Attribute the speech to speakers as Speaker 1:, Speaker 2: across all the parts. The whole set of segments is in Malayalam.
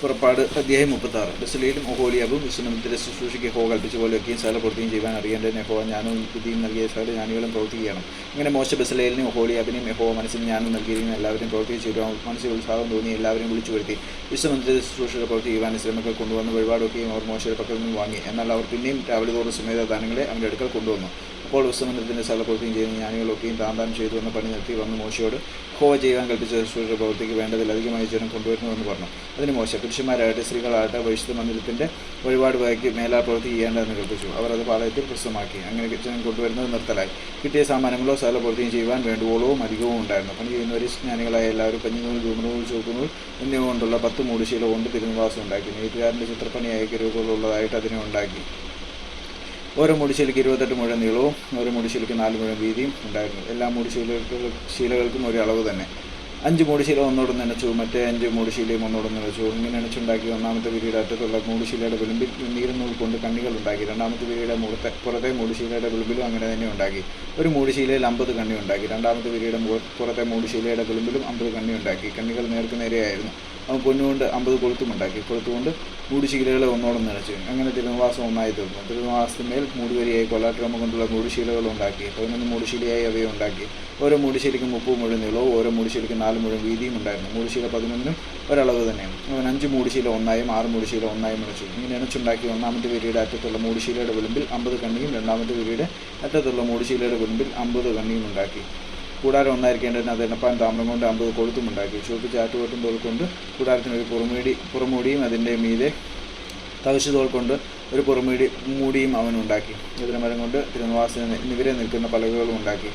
Speaker 1: പുറപ്പാട് അധ്യായം മുപ്പത്താറ്. ബസലയിലും ഒഹോലിയാബും വിശ്വനത്തിലെ ശുശ്രൂഷയ്ക്ക് ഹോ കൽപ്പിച്ച പോലെയൊക്കെയും സകല പ്രവൃത്തിയും ചെയ്യാൻ അറിയേണ്ടതിന് നെഹോ ഞാനും ബുദ്ധിയും നൽകിയ സകല ജ്ഞാനികളും പ്രവർത്തിക്കുകയാണ്. ഇങ്ങനെ മോശ ബസലയിലിനും ഒഹോലിയാബിനെയും യഹോവ മനസ്സിന് ഞാനും നൽകിയിരിക്കുന്ന എല്ലാവരും പ്രവർത്തിച്ച് ചെയ്യുവാൻ മനസ്സിൽ ഉത്സാഹം തോന്നി എല്ലാവരും വിളിച്ചു വരുത്തി. വിശ്വമന്ദിര ശുശ്രൂഷയുടെ പ്രവൃത്തി ചെയ്യുവാൻ ശ്രമങ്ങൾ കൊണ്ടുവന്ന് വഴിപാടൊക്കെയും അവർ മോശയുടെ പക്കൽ നിന്ന് വാങ്ങി. എന്നാൽ അവർ പിന്നെയും രാവിലെ തോറും സമേത ദാനങ്ങളെ അവന്റെ അടുക്കൽ കൊണ്ടുവന്നു. അപ്പോൾ സകല കൊടുക്കുകയും ചെയ്യുന്ന. ജ്ഞാനികളൊക്കെയും താൻ താൻ ചെയ്തു വന്ന പണി നിർത്തി വന്ന് മോശയോട്. ഹോവ ചെയ്യാൻ കൽപ്പിച്ച ശുശ്രൂഷയുടെ പ്രവൃത്തിക്ക് വേണ്ടതിലധികമായി ജനം കൊണ്ടുവരുന്നുവെന്ന് പറഞ്ഞു. അതിന് മോശം. പുരുഷന്മാരാകട്ടെ സ്ത്രീകളാകട്ടെ വൈശുദ്ധ മന്ദിരത്തിന്റെ വഴിപാട് വകയ്ക്ക് മേലാ പ്രവൃത്തി ചെയ്യേണ്ടതെന്ന് കൽപ്പിച്ചു. അവർ അത് പാളയത്തിൽ പ്രസ്തമാക്കി അങ്ങനെ ജനം കൊണ്ടുവരുന്നത് നിർത്തലായി. കിട്ടിയ സാമാനങ്ങളോ സകല പ്രവൃത്തിയും ചെയ്യുവാൻ വേണ്ടുവോളവും അധികവും ഉണ്ടായിരുന്നു. പണി ചെയ്യുന്നവർ ജ്ഞാനികളായ എല്ലാവരും പഞ്ഞിനൂൽ ധൂമനൂൽ ചുവപ്പുനൂൽ എന്നിവ കൊണ്ടുള്ള പത്ത് മൂടുശീല കൊണ്ട് തിരുനിവാസം ഉണ്ടാക്കി. നെയ്ത്തുകാരന്റെ ചിത്രപ്പണിയായ കിരുവുകളുള്ളതായിട്ട് അതിനെ ഉണ്ടാക്കി. ഓരോ മുടിശീലയ്ക്ക് ഇരുപത്തെട്ട് മുഴം നീളവും ഓരോ മുടിശീലയ്ക്ക് നാല് മുഴം വീതിയും ഉണ്ടായിരുന്നു. എല്ലാ മുടിശീലകൾക്കും ശീലകൾക്കും ഒരു അളവ് തന്നെ. അഞ്ച് മൂടിശീല ഒന്നോടും നനച്ചു മറ്റേ അഞ്ച് മൂടിശീലയും ഒന്നോടും നനച്ചു. ഇങ്ങനെ നനച്ചുണ്ടാക്കി ഒന്നാമത്തെ വിരിയുടെ അറ്റത്തുള്ള മൂടിശീലയുടെ വിളിമ്പിൽ നീരുന്നൂൽ കൊണ്ട് കണ്ണികൾ ഉണ്ടാക്കി രണ്ടാമത്തെ വിരിയുടെ മുഖത്തെ പുറത്തെ മൂടിശീലയുടെ വിളിമ്പിലും അങ്ങനെ തന്നെ ഉണ്ടാക്കി. ഒരു മൂടിശീലയിൽ അമ്പത് കണ്ണി ഉണ്ടാക്കി. രണ്ടാമത്തെ വിരിയുടെ പുറത്തെ മൂടിശീലയുടെ വിളിമ്പിലും അമ്പത് കണ്ണി ഉണ്ടാക്കി. കണ്ണികൾ നേർക്ക് നേരെയായിരുന്നു. അവൻ പൊന്നുകൊണ്ട് അമ്പത് കൊളുത്തുമുണ്ടാക്കി കൊളുത്തുകൊണ്ട് മൂടിശീലകളെ ഒന്നോടും നനച്ചു. അങ്ങനെ തിരുനിവാസം ഒന്നായി തീർന്നു. തിരുനിവാസത്തിന്മേൽ മൂടുവരിയായി കൊല്ലാട്ടിറമ്മ കൊണ്ടുള്ള മൂടിശീലകൾ ഉണ്ടാക്കി. പതിനൊന്ന് മൂടിശീലയായി അവയെ ഉണ്ടാക്കി. ഓരോ മൂടിശീലയ്ക്കും മുപ്പത് മുഴുവൻ നീളവും ഓരോ മൂടുശീലയ്ക്ക് നാല് മുഴുവൻ വീതിയും ഉണ്ടായിരുന്നു. മൂടുശീല പതിനൊന്നിനും ഒരളവ് തന്നെയാണ്. അവൻ അഞ്ച് മൂടുശീല ഒന്നായും ആറ് മൂടുശീല ഒന്നായും അണച്ചു ഇങ്ങനെ ഇണച്ചുണ്ടാക്കി ഒന്നാമത്തെ വിരിയുടെ അറ്റത്തുള്ള മൂടുശീലയുടെ വിളിമ്പിൽ അമ്പത് കണ്ണിയും രണ്ടാമത്തെ വിരിയുടെ അറ്റത്തുള്ള മൂടുശീലയുടെ വിളിമ്പിൽ അമ്പത് കണ്ണിയും ഉണ്ടാക്കി. കൂടാരം ഒന്നായിരിക്കേണ്ടതിന് അത് എണ്ണപ്പാൻ താമ്രം കൊണ്ട് അമ്പത് കൊളുത്തും ഉണ്ടാക്കി. ചുവപ്പ് ചാറ്റുകൊട്ടും തോൽ കൊണ്ട് കൂടാരത്തിന് ഒരു പുറമൂടി പുറമൂടിയും അതിന്റെ മീതെ തവിശ് തോൽ കൊണ്ട് ഒരു പുറമൂടി മൂടിയും അവൻ ഉണ്ടാക്കി. ഇതിനമരം കൊണ്ട് തിരുനിവാസിനെ നിവരെ നിൽക്കുന്ന പലകകളും ഉണ്ടാക്കി.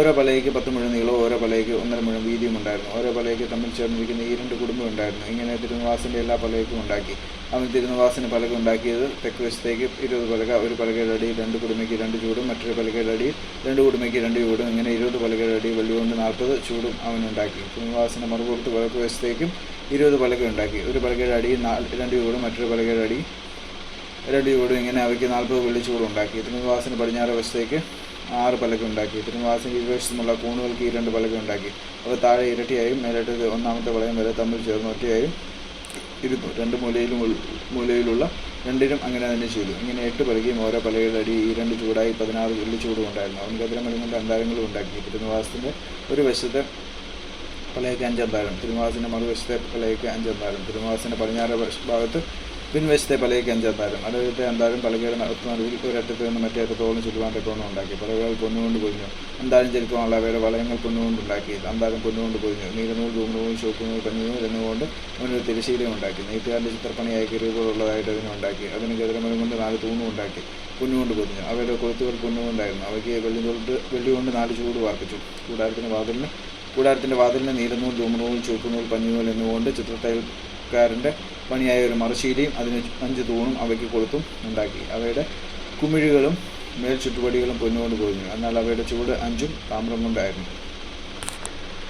Speaker 1: ഓരോ പലയ്ക്ക് പത്ത് മുഴം നീളവും ഓരോ പലയ്ക്ക് ഒന്നര മുഴം വീതിയും ഉണ്ടായിരുന്നു. ഓരോ പലയ്ക്ക് തമ്മിൽ ചേർന്നിരിക്കുന്ന ഈ രണ്ട് കുടുംബം ഉണ്ടായിരുന്നു. ഇങ്ങനെ തിരുനിവാസിന്റെ എല്ലാ പലയ്ക്കും ഉണ്ടാക്കി. അവൻ തിരുനിവാസിന് പലക ഉണ്ടാക്കിയത് തെക്ക് വശത്തേക്ക് ഇരുപത് പലക ഒരു പലകയുടെ അടിയിൽ രണ്ട് കുടുമയ്ക്ക് രണ്ട് ചൂടും മറ്റൊരു പലകയുടെ അടിയിൽ രണ്ട് കുടുമയ്ക്ക് രണ്ട് ചൂടും. ഇങ്ങനെ ഇരുപത് പലകയുടെ അടിയിൽ വെള്ളി കൊണ്ട് നാൽപ്പത് ചൂടും അവൻ ഉണ്ടാക്കി. തിരുനിവാസിന്റെ മറുപുറത്ത് വടക്ക് വശത്തേക്കും ഇരുപത് പലക ഉണ്ടാക്കി. ഒരു പലകയുടെ അടിയിൽ രണ്ട് ചൂടും മറ്റൊരു പലകയുടെ അടി രണ്ട് ചൂടും. ഇങ്ങനെ അവയ്ക്ക് നാൽപ്പത് വെള്ളി ചൂടും ഉണ്ടാക്കി. തിരുനിവാസിന് പടിഞ്ഞാറ് വശത്തേക്ക് ആറ് പലക ഉണ്ടാക്കി. തിരുനിവാസിന് ഇരുവശത്തുമുള്ള കൂണുകൾക്ക് ഈ രണ്ട് പലക ഉണ്ടാക്കി. അവ താഴെ ഇരട്ടിയായും മേലോട്ട് ഒന്നാമത്തെ വളയം വരെ തമ്മിൽ ചേർന്ന് ഒറ്റയായും ഇരുന്നു. രണ്ട് മൂലയിലും മൂലയിലുള്ള രണ്ടിനും അങ്ങനെ തന്നെ ചെയ്തു. ഇങ്ങനെ എട്ട് പലകയും ഓരോ പലകയുടെ അടി ഈ രണ്ട് ചൂടായി പതിനാറ് വെള്ളി ചൂടും ഉണ്ടായിരുന്നു. അവൻ കതിരമണി കൊണ്ട് അന്താരങ്ങളും ഉണ്ടാക്കി. തിരുനിവാസത്തിന്റെ ഒരു വശത്തെ പലയ്ക്ക് അഞ്ചന്താരം തിരുവാസിന്റെ മറുവശത്തെ പലയ്ക്ക് അഞ്ചന്താരം തിരുവാസിന്റെ പടിഞ്ഞാറ് ഭാഗത്ത് പിൻവശത്തെ പലകയ്ക്ക് അഞ്ചന്താരം അടവത്തെ അന്താരം പലകയുടെ നടുവിൽ ഒരറ്റത്ത് നിന്ന് മറ്റേ അറ്റത്തോളം ചുറ്റുവാൻ തെക്കോണം ഉണ്ടാക്കി. പലകകൾ പൊന്നുകൊണ്ട് പൊതിഞ്ഞു അന്താരം ചരിത്രമുള്ള അവയുടെ വളയങ്ങൾ പൊന്നുകൊണ്ട് ഉണ്ടാക്കി അന്താരം പൊന്നുകൊണ്ട് പൊതിഞ്ഞു നീലനൂൽ ധൂമനൂൽ ചുവപ്പുനൂൽ കഞ്ഞിനൂൽ എന്നുകൊണ്ട് അവനൊരു തിരശീലയും ഉണ്ടാക്കി. നെയ്ത്തുകാരന്റെ ചിത്രപ്പണിയായി കിരുവുകളുള്ളതായിട്ട് അതിനെ ഉണ്ടാക്കി. അതിന് ഗതിരമരം കൊണ്ട് നാല് തൂണും ഉണ്ടാക്കി. പൊന്നുകൊണ്ട് പൊതിഞ്ഞു അവയുടെ കൊളുത്തുകൾ പൊന്നുകൊണ്ടായിരുന്നു. അവയ്ക്ക് വെള്ളി കൊണ്ട് വെള്ളി കൊണ്ട് നാല് ചൂട് വാർപ്പിച്ചു. കൂടാരത്തിന് വാതിലിന് കൂടാരത്തിന്റെ വാതിലിന് നീലനൂൽ ധൂമനൂൽ ചുവപ്പുനൂൽ പഞ്ഞുനൂൽ എന്നുകൊണ്ട് ചിത്രത്തയ്യൽക്കാരന്റെ പണിയായ ഒരു മറശ്ശീലയും അതിന് അഞ്ച് തൂണും അവയ്ക്ക് കൊളുത്തും ഉണ്ടാക്കി. അവയുടെ കുമിഴികളും മേൽ ചുറ്റുപടികളും പൊന്നുകൊണ്ട് പൊതിഞ്ഞു എന്നാൽ അവയുടെ ചുവട് അഞ്ചും താമ്രം കൊണ്ടായിരുന്നു.